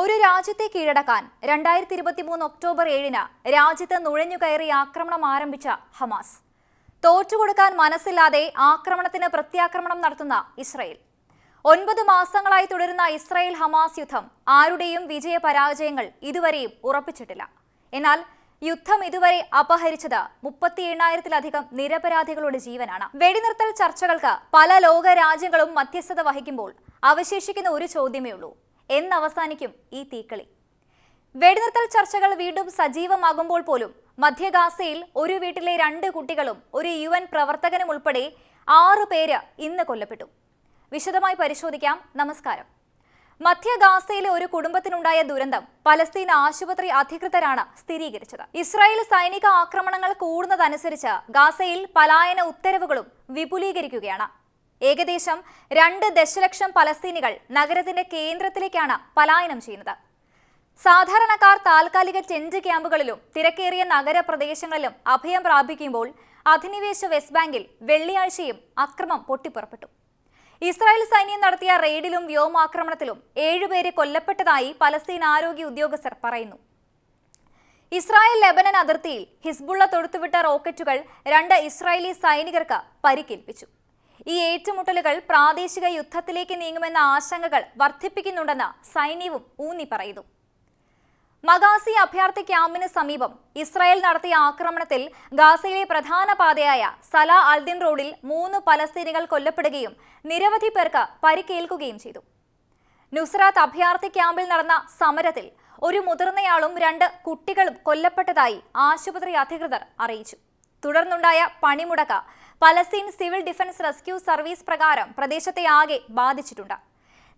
ഒരു രാജ്യത്തെ കീഴടക്കാൻ രണ്ടായിരത്തി ഇരുപത്തി മൂന്ന് ഒക്ടോബർ ഏഴിന് രാജ്യത്ത് നുഴഞ്ഞുകയറി ആക്രമണം ആരംഭിച്ച ഹമാസ്. തോറ്റുകൊടുക്കാൻ മനസ്സില്ലാതെ ആക്രമണത്തിന് പ്രത്യാക്രമണം നടത്തുന്ന ഇസ്രയേൽ. ഒൻപത് മാസങ്ങളായി തുടരുന്ന ഇസ്രയേൽ ഹമാസ് യുദ്ധം ആരുടെയും വിജയ പരാജയങ്ങൾ ഇതുവരെയും ഉറപ്പിച്ചിട്ടില്ല. എന്നാൽ യുദ്ധം ഇതുവരെ അപഹരിച്ചത് മുപ്പത്തി എണ്ണായിരത്തിലധികം നിരപരാധികളുടെ ജീവനാണ്. വെടിനിർത്തൽ ചർച്ചകൾക്ക് പല ലോക രാജ്യങ്ങളും മധ്യസ്ഥത വഹിക്കുമ്പോൾ അവശേഷിക്കുന്ന ഒരു ചോദ്യമേ ഉള്ളൂ. എന്നവസാനിക്കും ഈ തീക്കളി. വെടിനിർത്തൽ ചർച്ചകൾ വീണ്ടും സജീവമാകുമ്പോൾ പോലും മധ്യഗാസയിൽ ഒരു വീട്ടിലെ രണ്ട് കുട്ടികളും ഒരു യു എൻ പ്രവർത്തകനും ഉൾപ്പെടെ ആറു പേര് ഇന്ന് കൊല്ലപ്പെട്ടു. വിശദമായി പരിശോധിക്കാം. നമസ്കാരം. മധ്യ ഗാസയിലെ ഒരു കുടുംബത്തിനുണ്ടായ ദുരന്തം പലസ്തീൻ ആശുപത്രി അധികൃതരാണ് സ്ഥിരീകരിച്ചത്. ഇസ്രായേൽ സൈനിക ആക്രമണങ്ങൾ കൂടുന്നതനുസരിച്ച് ഗാസയിൽ പലായന ഉത്തരവുകളും വിപുലീകരിക്കുകയാണ്. ഏകദേശം രണ്ട് ദശലക്ഷം പലസ്തീനികൾ നഗരത്തിന്റെ കേന്ദ്രത്തിലേക്കാണ് പലായനം ചെയ്യുന്നത്. സാധാരണക്കാർ താൽക്കാലിക ടെന്റ് ക്യാമ്പുകളിലും തിരക്കേറിയ നഗരപ്രദേശങ്ങളിലും അഭയം പ്രാപിക്കുമ്പോൾ അധിനിവേശ വെസ്റ്റ് ബാങ്കിൽ വെള്ളിയാഴ്ചയും അക്രമം പൊട്ടിപ്പുറപ്പെട്ടു. ഇസ്രായേൽ സൈന്യം നടത്തിയ റെയ്ഡിലും വ്യോമാക്രമണത്തിലും ഏഴുപേരെ കൊല്ലപ്പെട്ടതായി പലസ്തീൻ ആരോഗ്യ ഉദ്യോഗസ്ഥർ പറയുന്നു. ഇസ്രായേൽ ലെബനൻ അതിർത്തിയിൽ ഹിസ്ബുള്ള തൊടുത്തുവിട്ട റോക്കറ്റുകൾ രണ്ട് ഇസ്രായേലി സൈനികർക്ക് പരിക്കേൽപ്പിച്ചു. ഈ ഏറ്റുമുട്ടലുകൾ പ്രാദേശിക യുദ്ധത്തിലേക്ക് നീങ്ങുമെന്ന ആശങ്കകൾ വർദ്ധിപ്പിക്കുന്നുണ്ടെന്ന് സൈന്യവും ഊന്നി പറയുന്നു. മഗാസി അഭയാർത്ഥി ക്യാമ്പിന് സമീപം ഇസ്രായേൽ നടത്തിയ ആക്രമണത്തിൽ ഗാസയിലെ പ്രധാന പാതയായ സല അൽദിൻ റോഡിൽ മൂന്ന് പലസ്തീനികൾ കൊല്ലപ്പെടുകയും നിരവധി പേർക്ക് പരിക്കേൽക്കുകയും ചെയ്തു. നുസ്രാത്ത് അഭയാർത്ഥി ക്യാമ്പിൽ നടന്ന സമരത്തിൽ ഒരു മുതിർന്നയാളും രണ്ട് കുട്ടികളും കൊല്ലപ്പെട്ടതായി ആശുപത്രി അധികൃതർ അറിയിച്ചു. തുടർന്നുണ്ടായ പണിമുടക്ക Palestine civil defence rescue service പ്രകാരം പ്രദേശത്തെ ആകെ ബാധിച്ചിട്ടുണ്ട്.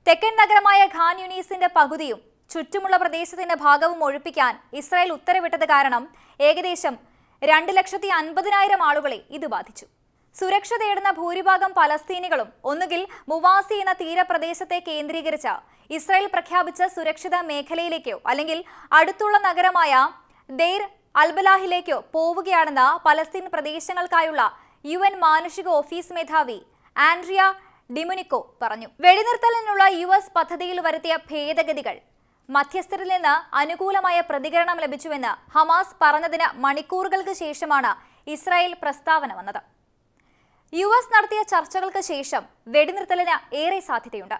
തെക്കൻ നഗരമായ ഖാൻ യുനീസിന്റെ പകുതിയും ചുറ്റുമുള്ള പ്രദേശത്തിന്റെ ഭാഗവും ഒഴിപ്പിക്കാൻ ഇസ്രായേൽ ഉത്തരവിട്ടത് കാരണം ഏകദേശം രണ്ട് ലക്ഷത്തി അൻപതിനായിരം ആളുകളെ ഇത് ബാധിച്ചു. സുരക്ഷ തേടുന്ന ഭൂരിഭാഗം പലസ്തീനികളും ഒന്നുകിൽ മുവാസി എന്ന തീരപ്രദേശത്തെ കേന്ദ്രീകരിച്ച ഇസ്രായേൽ പ്രഖ്യാപിച്ച സുരക്ഷിത മേഖലയിലേക്കോ അല്ലെങ്കിൽ അടുത്തുള്ള നഗരമായ ദെയ്ർ അൽബലാഹിലേക്കോ പോവുകയാണെന്ന് പലസ്തീൻ പ്രദേശങ്ങൾക്കായുള്ള യു എൻ മാനുഷിക ഓഫീസ് മേധാവി ആൻഡ്രിയ ഡിമുനിക്കോ പറഞ്ഞു. വെടിനിർത്തലിനുള്ള യു എസ് പദ്ധതിയിൽ വരുത്തിയ ഭേദഗതികൾ. മധ്യസ്ഥരിൽ നിന്ന് അനുകൂലമായ പ്രതികരണം ലഭിച്ചുവെന്ന് ഹമാസ് പറഞ്ഞതിന് മണിക്കൂറുകൾക്ക് ശേഷമാണ് ഇസ്രായേൽ പ്രസ്താവന വന്നത്. യു എസ് നടത്തിയ ചർച്ചകൾക്ക് ശേഷം വെടിനിർത്തലിന് ഏറെ സാധ്യതയുണ്ട്.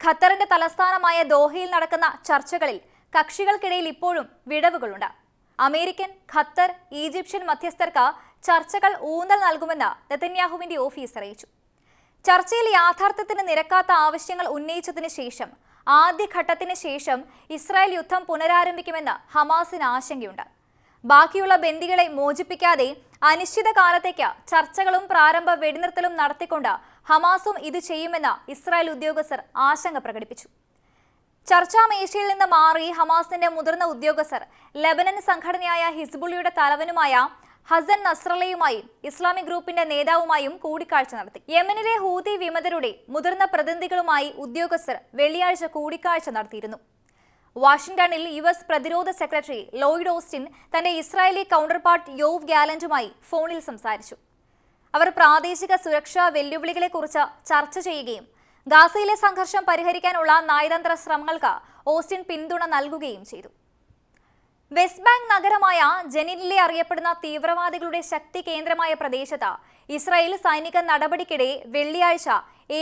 ഖത്തറിന്റെ തലസ്ഥാനമായ ദോഹയിൽ നടക്കുന്ന ചർച്ചകളിൽ കക്ഷികൾക്കിടയിൽ ഇപ്പോഴും വിടവുകളുണ്ട്. അമേരിക്കൻ ഖത്തർ ഈജിപ്ഷ്യൻ മധ്യസ്ഥർക്ക് ചർച്ചകൾ ഊന്നൽ നൽകുമെന്ന് നെതന്യാഹുവിന്റെ ഓഫീസ് അറിയിച്ചു. ചർച്ചയിൽ യാഥാർത്ഥ്യത്തിന് നിരക്കാത്ത ആവശ്യങ്ങൾ ഉന്നയിച്ചതിന് ശേഷം ആദ്യഘട്ടത്തിന് ശേഷം ഇസ്രായേൽ യുദ്ധം പുനരാരംഭിക്കുമെന്ന് ഹമാസിന് ആശങ്കയുണ്ട്. ബാക്കിയുള്ള ബന്ദികളെ മോചിപ്പിക്കാതെ അനിശ്ചിതകാലത്തേക്ക് ചർച്ചകളും പ്രാരംഭ വെടിനിർത്തലും നടത്തിക്കൊണ്ട് ഹമാസും ഇത് ചെയ്യുമെന്ന് ഇസ്രായേൽ ഉദ്യോഗസ്ഥർ ആശങ്ക പ്രകടിപ്പിച്ചു. ചർച്ചാ മേശയിൽ നിന്ന് മാറി ഹമാസിന്റെ മുതിർന്ന ഉദ്യോഗസ്ഥർ ലെബനൻ സംഘടനയായ ഹിസ്ബുള്ളിയുടെ തലവനുമായ ഹസൻ നസ്രലയുമായും ഇസ്ലാമിക് ഗ്രൂപ്പിന്റെ നേതാവുമായും കൂടിക്കാഴ്ച നടത്തി. യമനിലെ ഹൂതി വിമതരുടെ മുതിർന്ന പ്രതിനിധികളുമായി ഉദ്യോഗസ്ഥർ വെള്ളിയാഴ്ച കൂടിക്കാഴ്ച നടത്തിയിരുന്നു. വാഷിംഗ്ടണിൽ യു എസ് പ്രതിരോധ സെക്രട്ടറി ലോയിഡ് ഓസ്റ്റിൻ തന്റെ ഇസ്രായേലി കൗണ്ടർപാർട്ട് യോവ് ഗാലന്റുമായി ഫോണിൽ സംസാരിച്ചു. അവർ പ്രാദേശിക സുരക്ഷാ വെല്ലുവിളികളെക്കുറിച്ച് ചർച്ച ചെയ്യുകയും ഗാസയിലെ സംഘർഷം പരിഹരിക്കാനുള്ള നയതന്ത്ര ശ്രമങ്ങൾക്ക് ഓസ്റ്റിൻ പിന്തുണ നൽകുകയും ചെയ്തു. വെസ്റ്റ് ബാങ്ക് നഗരമായ ജനിനിലെ അറിയപ്പെടുന്ന തീവ്രവാദികളുടെ ശക്തി കേന്ദ്രമായ പ്രദേശത്ത് ഇസ്രായേൽ സൈനിക നടപടിക്കിടെ വെള്ളിയാഴ്ച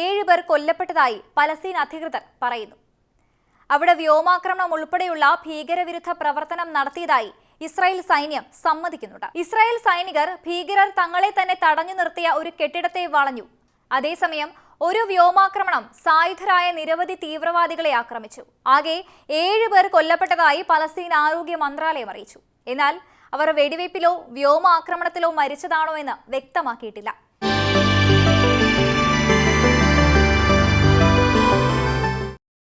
ഏഴ് പേർ കൊല്ലപ്പെട്ടതായി പലസ്തീൻ അധികൃതർ പറയുന്നു. അവിടെ വ്യോമാക്രമണം ഉൾപ്പെടെയുള്ള ഭീകരവിരുദ്ധ പ്രവർത്തനം നടത്തിയതായി ഇസ്രായേൽ സൈന്യം സമ്മതിക്കുന്നുണ്ട്. ഇസ്രായേൽ സൈനികർ ഭീകരർ തങ്ങളെ തന്നെ തടഞ്ഞു നിർത്തിയ ഒരു കെട്ടിടത്തെ വളഞ്ഞു. അതേസമയം ഒരു വ്യോമാക്രമണം സായുധരായ നിരവധി തീവ്രവാദികളെ ആക്രമിച്ചു. ആകെ ഏഴ് പേർ കൊല്ലപ്പെട്ടതായി പലസ്തീൻ ആരോഗ്യ മന്ത്രാലയം അറിയിച്ചു. എന്നാൽ അവർ വെടിവയ്പിലോ വ്യോമാക്രമണത്തിലോ മരിച്ചതാണോ എന്ന് വ്യക്തമാക്കിയിട്ടില്ല.